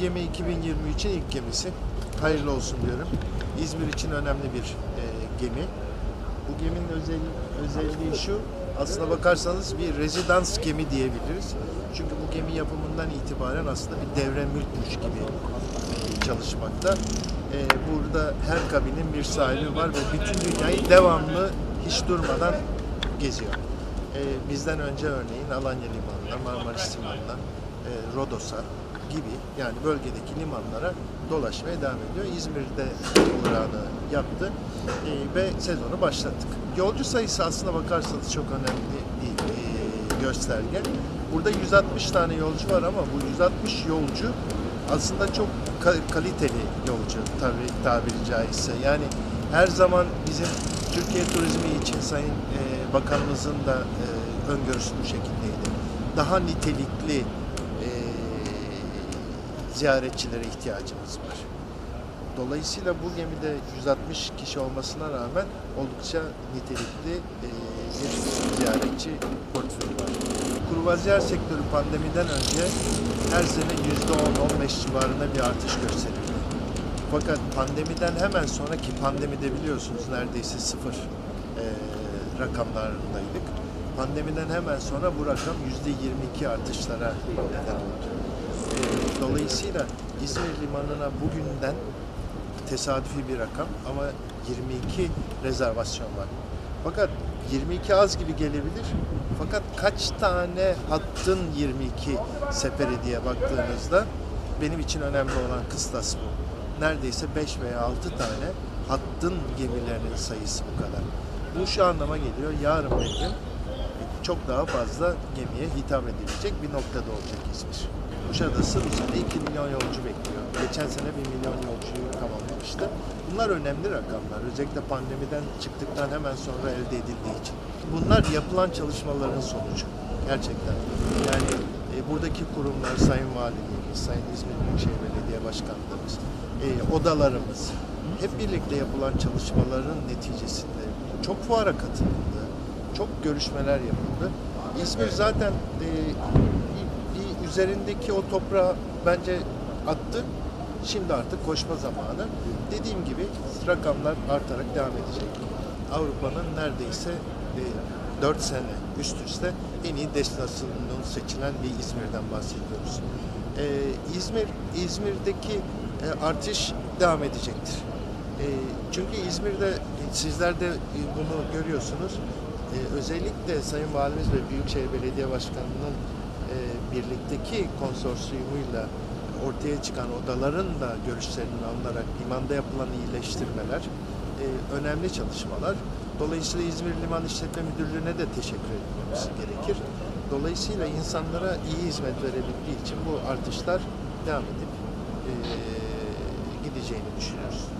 gemi 2023'in ilk gemisi. Hayırlı olsun diyorum. İzmir için önemli bir e, gemi. Bu geminin özel, özelliği şu, aslına bakarsanız bir rezidans gemi diyebiliriz. Çünkü bu gemi yapımından itibaren aslında bir devre mülkmüş gibi e, çalışmakta. E, burada her kabinin bir sahibi var ve bütün dünyayı devamlı hiç durmadan geziyor. E, bizden önce örneğin Alanya Limanı'na, Marmaris Limanı'na, e, Rodos'a gibi yani bölgedeki limanlara dolaşmaya devam ediyor. İzmir'de uğrağını yaptı e, ve sezonu başlattık. Yolcu sayısı aslına bakarsanız çok önemli bir e, gösterge. Burada 160 tane yolcu var ama bu 160 yolcu aslında çok ka- kaliteli yolcu tabi tabiri caizse. Yani her zaman bizim Türkiye turizmi için Sayın e, Bakanımızın da e, öngörüsü bu şekildeydi. Daha nitelikli ziyaretçilere ihtiyacımız var. Dolayısıyla bu gemide 160 kişi olmasına rağmen oldukça nitelikli e, bir ziyaretçi portföyü var. Kruvaziyer sektörü pandemiden önce her sene %10-15 civarında bir artış gösterirdi. Fakat pandemiden hemen sonraki pandemide biliyorsunuz neredeyse sıfır e, rakamlarındaydık. Pandemiden hemen sonra bu rakam %22 artışlara neden oldu. Dolayısıyla İzmir Limanı'na bugünden tesadüfi bir rakam ama 22 rezervasyon var. Fakat 22 az gibi gelebilir. Fakat kaç tane hattın 22 seferi diye baktığınızda benim için önemli olan kıstas bu. Neredeyse 5 veya 6 tane hattın gemilerinin sayısı bu kadar. Bu şu anlama geliyor. Yarın bir gün çok daha fazla gemiye hitap edilecek bir noktada olacak İzmir. Kuşadası bu sene 2 milyon yolcu bekliyor. Geçen sene 1 milyon yolcuyu tamamlamıştı. Bunlar önemli rakamlar. Özellikle pandemiden çıktıktan hemen sonra elde edildiği için. Bunlar yapılan çalışmaların sonucu. Gerçekten. Yani e, buradaki kurumlar, Sayın Valiliğimiz, Sayın İzmir Büyükşehir Belediye Başkanlığımız, e, odalarımız, hep birlikte yapılan çalışmaların neticesinde çok fuara katılıldı, çok görüşmeler yapıldı. İzmir zaten e, üzerindeki o toprağı bence attı. Şimdi artık koşma zamanı. Dediğim gibi rakamlar artarak devam edecek. Avrupa'nın neredeyse e, 4 sene üst üste en iyi destinasyonunun seçilen bir İzmir'den bahsediyoruz. E, İzmir, İzmir'deki e, artış devam edecektir. E, çünkü İzmir'de sizler de bunu görüyorsunuz. Özellikle Sayın Valimiz ve Büyükşehir Belediye Başkanı'nın birlikteki konsorsiyumuyla ortaya çıkan odaların da görüşlerinin alınarak limanda yapılan iyileştirmeler e, önemli çalışmalar. Dolayısıyla İzmir Liman İşletme Müdürlüğü'ne de teşekkür etmemiz gerekir. Dolayısıyla insanlara iyi hizmet verebildiği için bu artışlar devam edip e, gideceğini düşünüyoruz.